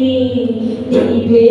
నీవే